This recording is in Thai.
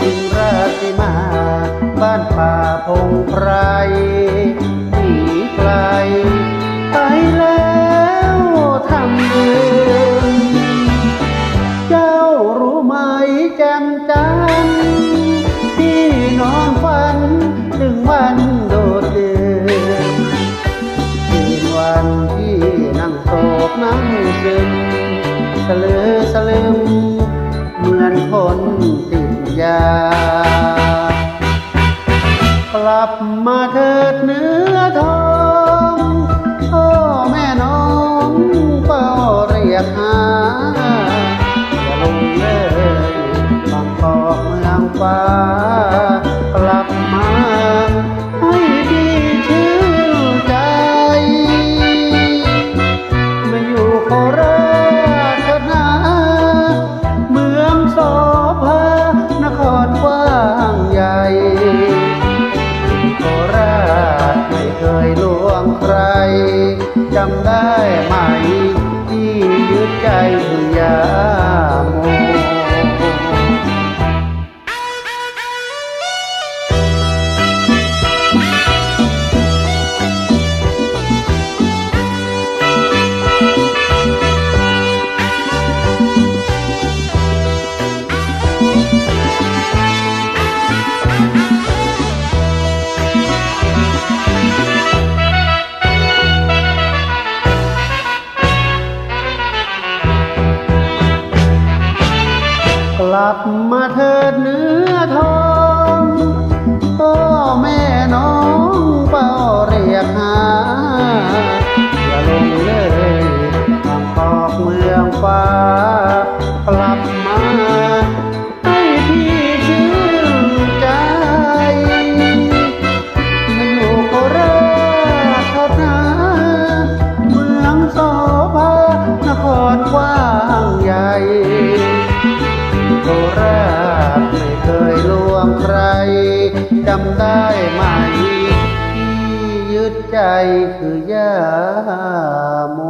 จึงราติมา บ้านป่าพงไพรที่ไกลไปแล้วทำเดือเจ้ารู้ไหมแจ่มจันที่นอนฝันถึงวันโดดเดือนถึงวันที่นั่งโศกนั่งซึมสลือสลืมเหมือนคนติ ยากลับมาเถิดเนื้อ จำได้ไหมที่ยึดใจคือยา ลับมาเถิดเนื้อทองพ่อแม่น้องเฝ้าเรียกหาอย่าลงเลยบางกอกเมืองฟ้ากลับมาให้พี่ชื่นใจมาอยู่โคราชเถิดนาเมืองโสภานครกว้างใหญ่ โคราชไม่เคยลวงใครจำได้ไหมที่ยึดใจคือยาโม